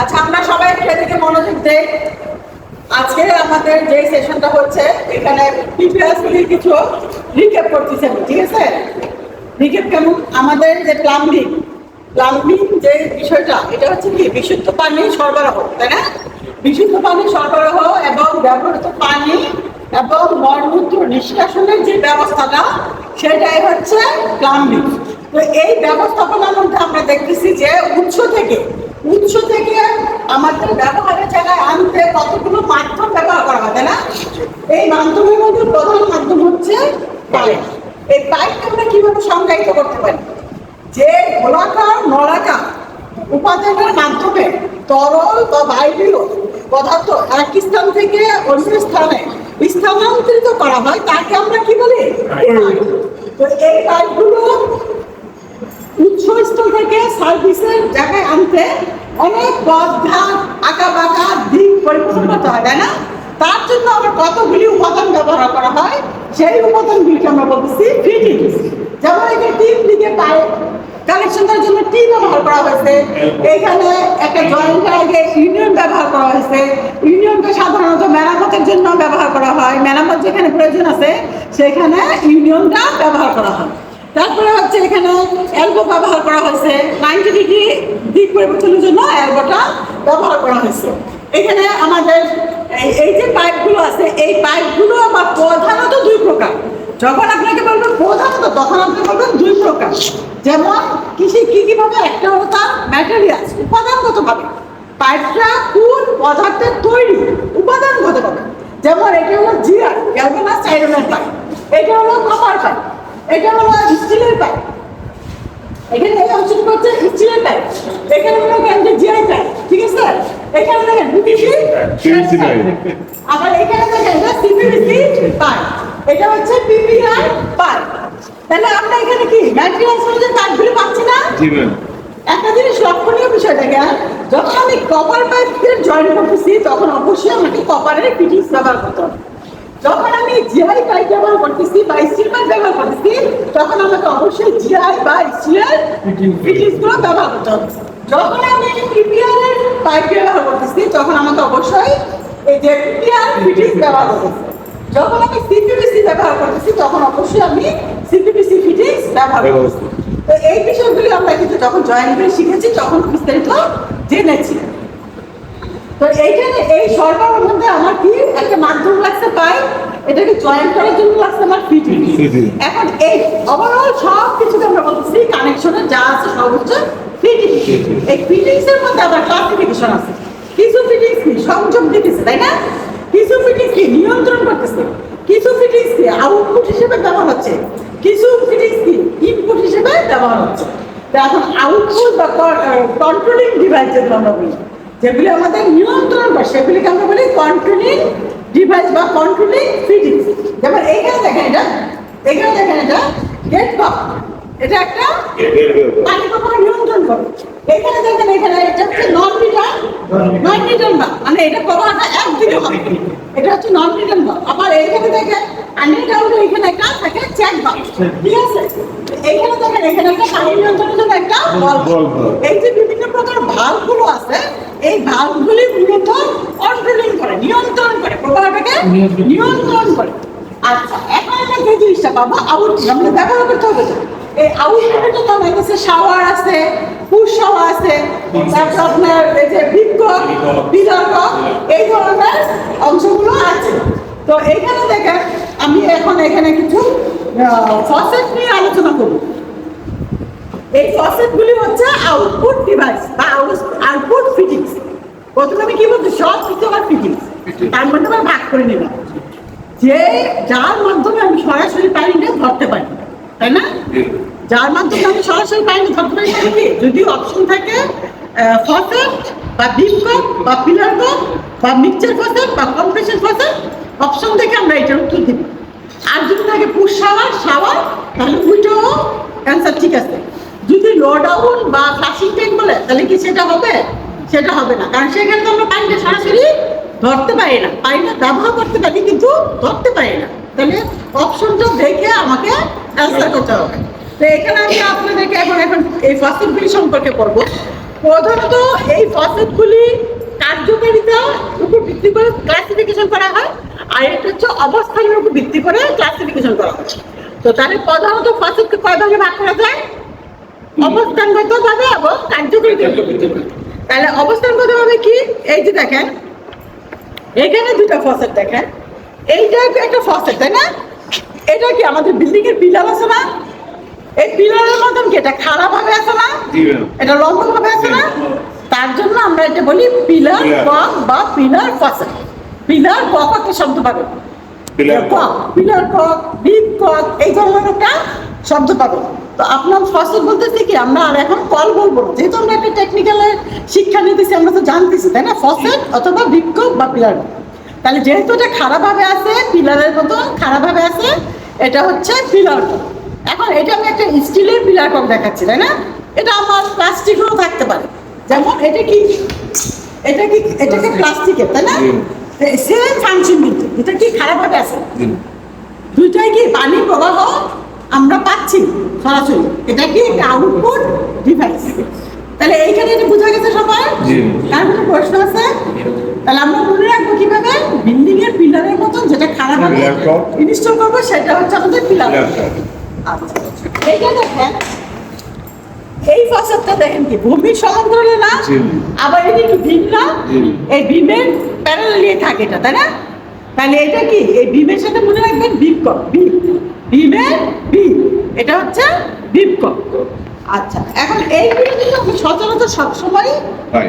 আচ্ছা আমরা সবাই সেদিকে মনোযোগ দেই। আজকে আমাদের যে সেশনটা হচ্ছে, এখানে প্রিভিয়াসলি কিছু রিক্যাপ করতেছি আমি ঠিক আছে? রিক্যাপ কেমন? আমাদের যে প্লাম্বিং প্লাম্বিং যে বিষয়টা, এটা হচ্ছে কি? বিশুদ্ধ পানি সরবরাহ, তাই না? বিশুদ্ধ পানি সরবরাহ এবং ব্যবহৃত পানি এবং মলমূত্র নিষ্কাশনের যে ব্যবস্থাটা, সেটাই হচ্ছে প্লাম্বিং তো এই ব্যবস্থাপনার মধ্যে আমরা দেখতেছি যে উৎস থেকে উৎস থেকে আমাদের ব্যবহারের জায়গায় আনতে কতগুলো মাধ্যম ব্যবহার করা তাই না? এই মাধ্যমের মধ্যে প্রধান মাধ্যম হচ্ছে পাইপ এই পাইপকে আমরা কীভাবে সংজ্ঞায়িত করতে পারি? যে গোলাকার নলাকার উপাদানের মাধ্যমে তরল বা বায়বীয় পদার্থ এক স্থান থেকে অন্য স্থানে স্থানান্তরিত করা হয়, তাকে আমরা কি বলি? তো এই পাইপগুলো উৎসস্থল থেকে সার্ভিসের জায়গায় আনতে অনেক পথ ঘাট আঁকা বাঁকা দিক পরিবর্তন করতে হয়, তাই না? তার জন্য আবার কতগুলি উপাদান ব্যবহার করা হয়? সেই উপাদানগুলিকে আমরা বলতেছি ফিটিংস যেমন এখানে তিন দিকে পাইপ কানেকশনের জন্য টি ব্যবহার করা হয়েছে। এখানে একটা জয়েন্টের আগে ইউনিয়ন ব্যবহার করা হয়েছে। ইউনিয়নকে সাধারণত মেরামতের জন্য ব্যবহার করা হয়। মেরামত যেখানে প্রয়োজন আছে, সেখানে ইউনিয়নটা ব্যবহার করা হয়। তারপরে হচ্ছে এখানে অ্যালবো ব্যবহার করা হয়েছে। নাইনটি ডিগ্রি দিক পরিবর্তনের জন্য অ্যালবোটা ব্যবহার করা হয়েছে। এখানে আমাদের এই- যে পাইপগুলো আছে, এই পাইপগুলো আমার প্রধানত দুই প্রকার। যখন আপনাকে বলবেন প্রধানত, তখন আপনি বলবেন দুই প্রকার। যেমন কৃষি কী কীভাবে একটা হলো তার ম্যাটেরিয়ালস উপাদানগত ভাবে পাইপটা কোন পদার্থের তৈরি উপাদানগত ভাবে যেমন এটা হলো জিআর গ্যালভানাস আয়রনের পাইপ এটা হলো কপার পাইপ এটা হলো স্টিলের পাইপ। এখানে এই অংশটুকু হচ্ছে স্টিলের পাইপ। এখানে মনে করেন যে জিআই পাইপ ঠিক আছে? এখানে দেখেন বিপিসি। আবার এখানে দেখেন সিপিভিসি পাইপ। এটা হচ্ছে পিপিআর পাইপ। তাহলে আমরা এখানে কি ম্যাটেরিয়ালস অনুযায়ী পাইপগুলো পাচ্ছি না? জি ম্যাম। একটা জিনিস লক্ষণীয় বিষয় দেখেন যখন আমি কপার পাইপকে জয়েন করতেছি তখন অবশ্যই আমাকে কপারের ফিটিংস ব্যবহার করতে হবে। যখন আমি জিআই পাইপ ব্যবহার করতেছি বা স্টিল ব্যবহার করতেছি, তখন আমাকে অবশ্যই জিআই বা স্টিলের ফিটিংসগুলো ব্যবহার করতে হবে। যখন আমি পিপিআর এর পাইপ ব্যবহার করতেছি, তখন আমাকে অবশ্যই এই যে পিপিআর ফিটিংস ব্যবহার করতেছি যখন আমি সিপিভিসি ব্যবহার করতেছি, তখন অবশ্যই আমি সিপিভিসি ফিটিংস ব্যবহার করতেছি তো এই বিষয়গুলি আমরা কিন্তু যখন জয়েন করে শিখেছি, তখন বিস্তারিত জেনেছি। তো এইখানে এই সরকারের মধ্যে আমার কি একটা মাধ্যম লাগছে পাই? এটাকে জয়েন করার জন্য লাগছে আমার ফিটিং। এখন এই ওভারঅল সব কিছুকে আমরা বলতেছি কানেকশনে যা আছে সব হচ্ছে ফিটিং এই ফিটিংস এর মধ্যে আবার ক্লাসিফিকেশন আছে। কিছু ফিটিংস কি সংযোগ দিতেছে তাই না? কিছু ফিটিংস কি নিয়ন্ত্রণ করতেছে। কিছু ফিটিংস কি আউটপুট হিসেবে ব্যবহার হচ্ছে। কিছু ফিটিংস কি ইনপুট হিসেবে ব্যবহার হচ্ছে। এখন আউটপুট বা কন্ট্রোলিং ডিভাইস যেগুলো আমরা বলি যেগুলি আমাদের নিয়ন্ত্রণ করে সেগুলিকে আমরা বলি কন্ট্রোলিং ডিভাইস বা কন্ট্রোলিং ফিটিংস যেমন এইখানে দেখেন এটা এখানে দেখেন এটা গেট পাপ এটা একটা পানি নিয়ন্ত্রণ করে। এখানে দেখেন এখানে এটা হচ্ছে নন রিটার্ন নন রিটার্ন বা মানে এটা প্রবাহটা একদিকে হবে এটা হচ্ছে নন রিটার্ন বা আবার এইখানে দেখেন আন্ডার ডাউন এখানে একটা থাকে চেক বা ঠিক আছে? এইখানে দেখেন এখানে একটা পানি নিয়ন্ত্রণের জন্য একটা এই যে বিভিন্ন প্রকার ভালভগুলো আছে এই ভালভগুলি মূলত কন্ট্রোলিং করে নিয়ন্ত্রণ করে প্রবাহটাকে নিয়ন্ত্রণ করে। আচ্ছা এখন আমরা যে জিনিসটা পাবো আউট আমাদের ব্যবহার করতে হবে। এই আউটপুটের জন্য আমার কাছে শাওয়ার আছে পুশ আছে। তারপর আপনার এই যে বৃক্ষ বিতর্ক এই ধরনের অংশগুলো আছে। তো এখানে দেখেন আমি এখন এখানে কিছু ফসেট নিয়ে আলোচনা করব। এই ফসেটগুলি হচ্ছে আউটপুট ডিভাইস বা আউটপুট ফিটিংস প্রথমে আমি কি বলছি সব কিছু আমার ফিটিংস তার মধ্যে আমরা ভাগ করে নিলাম যে যার মাধ্যমে আমি সরাসরি পানিটা ধরতে পারি তাই না? যার মাধ্যমে আমি সরাসরি পারি সেটা কি যদি অপশন থাকে ফসেট বা বিম কপ বা পিলার কপ বা মিক্সচার ফসেট বা কম্প্রেশন ফসেট অপশন থেকে আমরা এটার উত্তর দিব। আর যদি থাকে পুশ শাওয়ার শাওয়ার তাহলে ওইটাও অ্যান্সার ঠিক আছে। যদি লো ডাউন বা ফ্লাশিং ট্যাঙ্ক বলে, তাহলে কি সেটা হবে? সেটা হবে না। কারণ সেখানে তো আমরা পানিটা সরাসরি ধরতে পারি না। পানিটা ব্যবহার করতে পারি, কিন্তু ধরতে পারি না। তাহলে অপশনটা দেখে আমাকে অ্যান্সার করতে হবে। তো এখানে আমি আপনাদেরকে এখন এখন এই ফসিলগুলি সম্পর্কে করব প্রধানত এই ফসেটগুলি কার্যকারিতা উপর ভিত্তি করে ক্লাসিফিকেশন করা হয় আর এটা হচ্ছে অবস্থানের উপর ভিত্তি করে ক্লাসিফিকেশন করা হয় তো তাহলে প্রধানত ফসেটকে কয় ভাগে ভাগ করা যায়? অবস্থানগত ভাবে এবং কার্যকারিতা তাহলে অবস্থানগত ভাবে কি? এই যে দেখেন এখানে দুটো ফসেট দেখেন। এইটা একটা ফসেট তাই না? এটা কি আমাদের বিল্ডিং এর পিলার আছে না এই পিলারের মতন কি? এটা খারাপ ভাবে আছে না? এটা লম্বা ভাবে আছে না? তার জন্য আমরা এটা বলি পিলার. কক বা পিলার ফসেট পিলার কক একটা শব্দ পাবে? Cock. Pillar cock dip cock এই ধরনের একটা শব্দ পাবে। তো আপনার ফসল বলতেছি কি আমরা আর এখন কল বলব যেহেতু আমরা একটা টেকনিক্যালের শিক্ষা নিতেছি আমরা তো জানতেছি তাই না? ফসেট অথবা বিক্ষোভ বা পিলার তাহলে যেহেতু এটা খারাপভাবে আছে পিলারের মতন খারাপভাবে আছে এটা হচ্ছে পিলার এখন এটা আমি একটা স্টিলের পিলার কক দেখাচ্ছি তাই না? এটা আমার প্লাস্টিকেরও থাকতে পারে। যেমন এটা কি? এটা কি এটা কি প্লাস্টিকের তাই না? সেম ফাংশন কিন্তু। এটা কি খারাপভাবে আছে দুইটাই কি পানি প্রবাহ আমরা পাচ্ছি সরাসরি? এটা কি একটা আউটপুট ডিভাইস তাহলে এইখানে এটা বোঝা গেছে সবাই। কার কোনো প্রশ্ন আছে? তাহলে আমরা মনে রাখব কীভাবে? বিল্ডিং এর পিলারের মতন যেটা খারাপ হবে ইনস্টল করব সেটা হচ্ছে আমাদের পিলার. আচ্ছা এইটা দেখেন এই ফসলটা দেখেন কি ভূমির সমান্তরালে না আবার এটা কি ভীম না এই ভীমের প্যারালালি থাকে এটা তাই না? তাহলে এটা কি? এই ভীমের সাথে মনে রাখবেন ভীমকক ভীম ভীমের ভীম এটা হচ্ছে ভীমকক আচ্ছা এখন এইগুলো কিন্তু আমরা সচরাচর সবসময়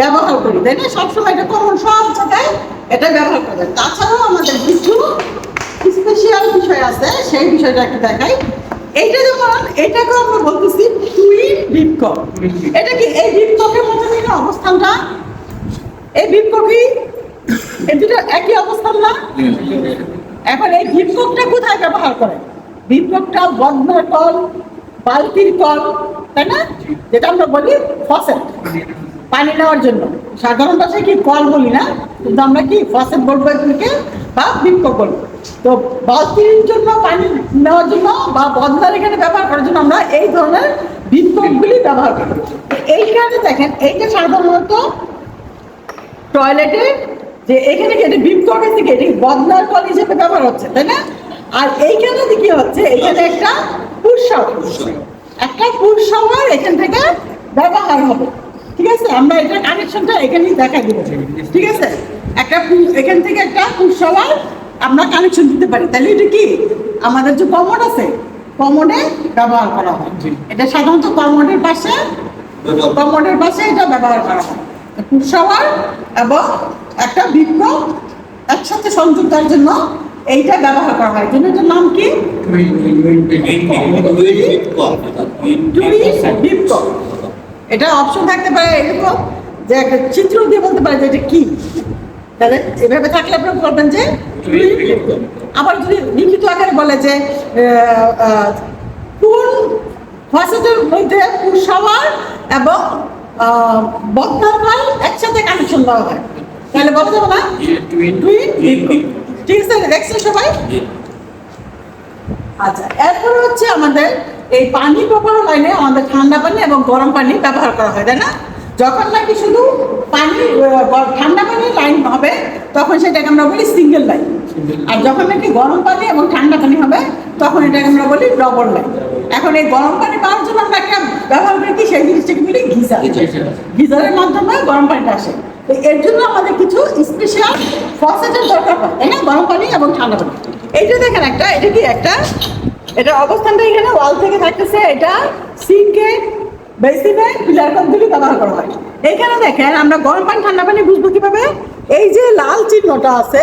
ব্যবহার করি তাই না? সবসময় এটা কমন সব জায়গায় এটা ব্যবহার করা তাছাড়াও আমাদের কিছু স্পেশাল বিষয় আছে সেই বিষয়টা একটু দেখাই। এইটা যেমন এটাকে আমরা বলতেছি? টুইন বিপকক এটা কি এই বিপকের মধ্যে থেকে অবস্থানটা? এই বিপকই এই দুটো একই অবস্থান না এখন এই বিপকটা কোথায় ব্যবহার করে? বিপকটা বন্ধের কল বালতির কল তাই না? যেটা আমরা বলি ফসেট পানি নেওয়ার জন্য। সাধারণ ভাষায় কি কল বলি না, কিন্তু আমরা কি ফসেট বলব এগুলিকে? বা বিক্ষোভ বলব তো বালতির জন্য, পানি নেওয়ার জন্য বা বন্ধার এখানে ব্যবহার করার জন্য আমরা এই ধরনের বিক্ষোভগুলি ব্যবহার করি। এইখানে দেখেন, এইটা সাধারণত টয়লেটে যে এখানে এটা বিক্ষোভ হয়েছে কি এটা বদনার কল হিসেবে ব্যবহার হচ্ছে, তাই না? আর এইখানে কি হচ্ছে এখানে একটা পুরসভার একটা পুরসভার এখান থেকে ব্যবহার হবে। ঠিক আছে আমরা এটা কানেকশনটা এখানেই দেখা দিব ঠিক আছে একটা এখান থেকে একটা পুরসভার আমরা কানেকশন দিতে পারি তাহলে এটা কি আমাদের যে কমন আছে কমনে ব্যবহার করা হয় এটা সাধারণত কমনের পাশে কমনের পাশে এটা ব্যবহার করা হয় পুরসভার এবং একটা বৃক্ষ একসাথে দেওয়ার জন্য এইটা ব্যবহার করা হয় জন্য এটার নাম কি টুরিস্ট এটা অপশন থাকতে পারে এরকম যে একটা চিত্র দিয়ে বলতে পারে যে এটা কি? তাহলে এভাবে থাকলে আপনারা বলবেন যে আবার যদি লিখিত আকারে বলে যে কোন ফসলের মধ্যে পুরসভার এবং বক্তার একসাথে কানেকশন দেওয়া হয়। তাহলে বলা যাবে না ঠিক আছে দেখছেন সবাই? আচ্ছা এরপরে হচ্ছে আমাদের এই পানি প্রবাহ লাইনে আমাদের ঠান্ডা পানি এবং গরম পানি ব্যবহার করা হয় তাই না? যখন নাকি শুধু পানি ঠান্ডা পানির লাইন হবে তখন সেটাকে আমরা বলি সিঙ্গেল লাইন। আর যখন নাকি গরম পানি এবং ঠান্ডা পানি হবে তখন এটাকে আমরা বলি ডবল লাইন। এখন এই গরম পানি পাওয়ার জন্য আমরা একটা ব্যবহার করি কি? সেই জিনিসটাকে বলি গিজার। গিজারের মাধ্যমে গরম পানিটা আসে। তো এর জন্য আমাদের কিছু স্পেশাল ফসেটের দরকার হয় তাই না? গরম পানি এবং ঠান্ডা পানি। এইটা দেখেন একটা, এটা কি একটা? এটা অবস্থানটা এখানে ওয়াল থেকে থাকতেছে, এটা সিঙ্কে বেসিনে পিলার কাপগুলি ব্যবহার করা হয়। এইখানে দেখেন, আমরা গরম পানি, ঠান্ডা পানি বুঝব কীভাবে? এই যে লাল চিহ্নটা আছে,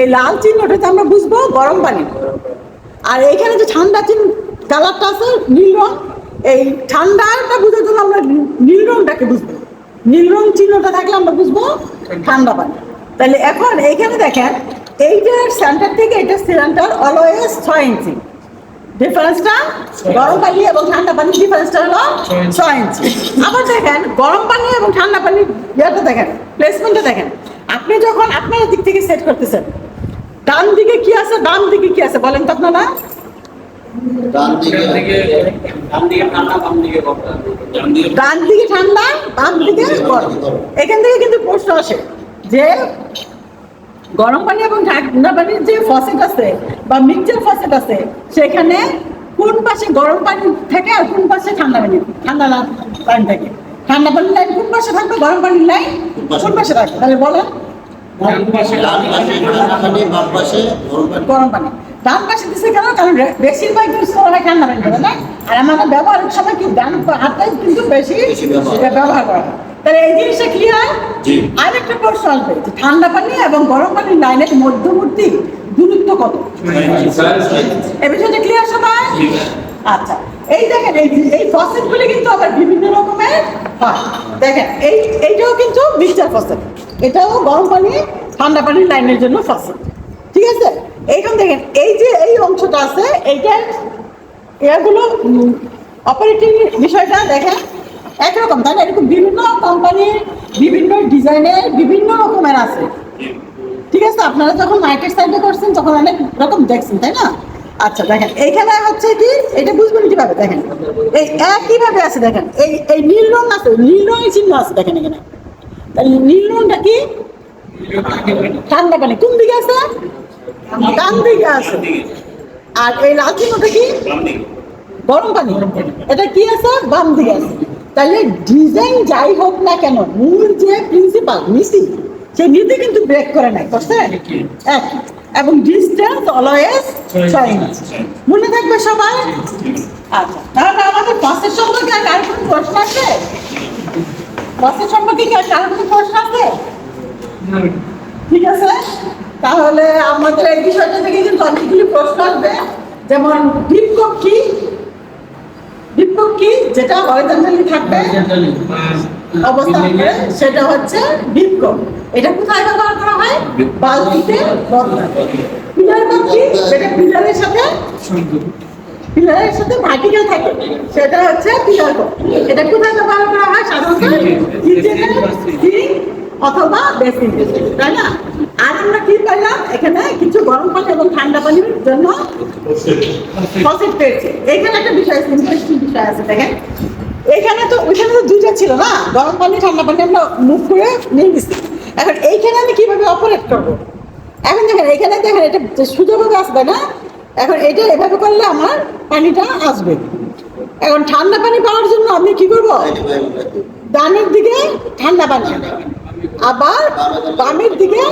এই লাল চিহ্নটাতে আমরা বুঝব গরম পানি। আর এইখানে যে ঠান্ডা চিহ্ন, কালারটা আছে নীল রং, এই ঠান্ডাটা বোঝার জন্য আমরা নীল রংটাকে বুঝব। নীল রং চিহ্নটা থাকলে আমরা বুঝব ঠান্ডা পানি। তাহলে এখন এইখানে দেখেন এইটার সেন্টার থেকে এটা সেন্টার অলওয়েজ ছয় ইঞ্চি। ডিফারেন্সটা গরম পানি এবং ঠান্ডা পানির ডিফারেন্সটা হলো ছয় ইঞ্চি। আবার দেখেন গরম পানি এবং ঠান্ডা পানির ইয়েটা দেখেন প্লেসমেন্টটা দেখেন। আপনি যখন আপনার দিক থেকে সেট করতেছেন ডান দিকে কি আছে বাম দিকে কি আছে বলেন তো আপনারা? দিকে ডান দিকে ঠান্ডা বাম দিকে গরম। এখান থেকে কিন্তু প্রশ্ন আসে যে গরম পানি এবং ঠান্ডা পানির যে ফসেট আছে বা মিক্সচার ফসেট আছে সেখানে কোন পাশে গরম পানি থাকে আর কোন পাশে ঠান্ডা পানি ঠান্ডা পানি থাকে। ঠান্ডা পানির লাইন কোন পাশে থাকবে? গরম পানির লাইন কোন পাশে? থাকবে? তাহলে বলেন। ডান পাশে ডান পাশে ঠান্ডা পানি বাম পাশে গরম পানি। গরম ডান পাশে দিচ্ছে কেন? কারণ বেশিরভাগ ইউজ করা হয় ঠান্ডা পানি না? আর আমাদের ব্যবহারের সময় কি ডান পা- হাতটাই কিন্তু বেশি বেশি ব্যবহার। সেটা ব্যবহার করা হয়। তাহলে এই জিনিসটা ক্লিয়ার জি। আরেকটা প্রশ্ন আসবে যে ঠান্ডা পানি এবং গরম পানির লাইনের মধ্যবর্তী দূরত্ব কত? এই বিষয়টা ক্লিয়ার সবাই? আচ্ছা এই দেখেন এই এই ফসেটগুলি কিন্তু আবার বিভিন্ন রকমের হয়। দেখেন এই এইটাও কিন্তু মিক্সচার ফসেট এটাও গরম পানি ঠান্ডা পানির লাইনের জন্য ফসেট ঠিক আছে? এইখান দেখেন এই যে এই অংশটা আছে এইটার এগুলো অপারেটিং বিষয়টা দেখেন একরকম তাই না? এরকম বিভিন্ন কোম্পানির বিভিন্ন ডিজাইনের বিভিন্ন রকমের আছে। ঠিক আছে? আপনারা যখন মার্কেট সাইডে করছেন তখন অনেক রকম দেখছেন তাই না? আচ্ছা দেখেন এইখানে হচ্ছে কি? এটা বুঝবেন কীভাবে? দেখেন এই একইভাবে আছে দেখেন এই এই নীল রং আছে নীল রঙের চিহ্ন আছে দেখেন এখানে। তাহলে নীল রংটা কি? ঠান্ডা পানি কোন দিকে আছে? ডান দিকে আছে। আর এই লাল চিহ্নটা কি? গরম পানি এটা কি আছে? বাম দিকে আছে। তাহলে ডিজাইন যাই হোক না কেন মূল যে প্রিন্সিপাল নীতি সে নীতি কিন্তু ব্রেক করে নাই বুঝতে এক এবং ডিস্টেন্স অলওয়েজ ছয় ইঞ্চ মনে থাকবে সবাই? আচ্ছা তাহলে আমাদের বাসের সম্পর্কে আর কার কোনো প্রশ্ন আছে? বাসের সম্পর্কে কি আর কার কোনো প্রশ্ন আছে? ঠিক আছে? তাহলে আমাদের এই বিষয়টা থেকে কিন্তু অনেকগুলি প্রশ্ন আসবে। যেমন বিক্ষোভ কি? বিক্ষোভ কি যেটা হরিজন্টালি থাকবে অবস্থান করে সেটা হচ্ছে বিক্ষোভ এটা কোথায় ব্যবহার করা হয়? বালতিতে বদলা। পিলার কি যেটা পিলারের সাথে পিলারের সাথে ভার্টিক্যাল থাকে। সেটা হচ্ছে পিলার এটা কোথায় ব্যবহার করা হয়? সাধারণত কিচেনে অথবা বেসিন তাই না? আর আমরা কি পাইলাম এখানে কিছু গরম পানি এবং ঠান্ডা পানির জন্য ফসেট পেয়েছে। এখানে একটা বিষয় আছে ইন্টারেস্টিং বিষয় আছে দেখেন? এখানে তো ওইখানে তো দুইটা ছিল না? গরম পানি ঠান্ডা পানি আমরা মুভ করে নিয়ে গেছি এখন এইখানে আমি কীভাবে অপারেট করব? এখন দেখেন এখানে দেখেন এটা সুযোগভাবে আসবে না? এখন এটা এভাবে করলে আমার পানিটা আসবে। এখন ঠান্ডা পানি পাওয়ার জন্য আমি কি করব? ডানের দিকে ঠান্ডা পানি আবার বামের দিকে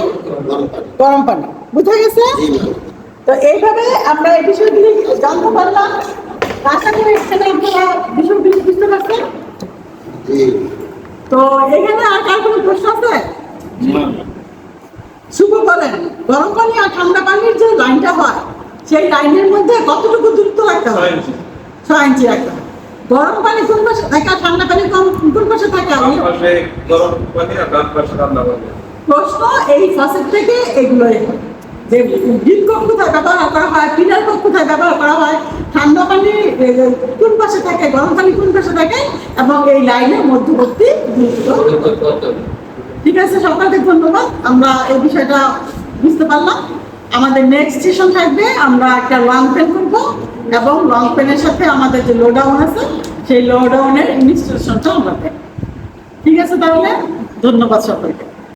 গরম পানি। বুঝা গেছে? তো এইভাবে আমরা এই বিষয়গুলি জানতে পারলাম। আশা করি এখানে আপনারা বিষয়গুলি বুঝতে পারছেন তো এখানে আর কার কোনো প্রশ্ন আছে? শুভ বলেন, গরম পানি আর ঠান্ডা পানির যে লাইনটা হয়, সেই লাইনের মধ্যে কতটুকু দূরত্ব রাখতে হয় ছয় ইঞ্চি। রাখতে হয় গরম পানি কোন পাশে থাকে আর ঠান্ডা পানি কোন কোন পাশে থাকে? আমি গরম পানি আর ডান পাশে ঠান্ডা পানি? প্রশ্ন এই ফসেট থেকে এগুলোই। যে কোক কোথায় ব্যবহার করা হয় পিলার কোথায় ব্যবহার করা হয় ঠান্ডা পানি কোন পাশে থাকে গরম পানি কোন পাশে থাকে এবং এই লাইনের মধ্যবর্তী ঠিক আছে সকলকে ধন্যবাদ। আমরা এই বিষয়টা বুঝতে পারলাম। আমাদের নেক্সট সেশন থাকবে। আমরা একটা লং পেন করব। এবং লং পেনের সাথে আমাদের যে লোডাউন আছে, সেই লোডাউনের ইনস্টলেশনটা আমরা। ঠিক আছে তাহলে ধন্যবাদ সকলকে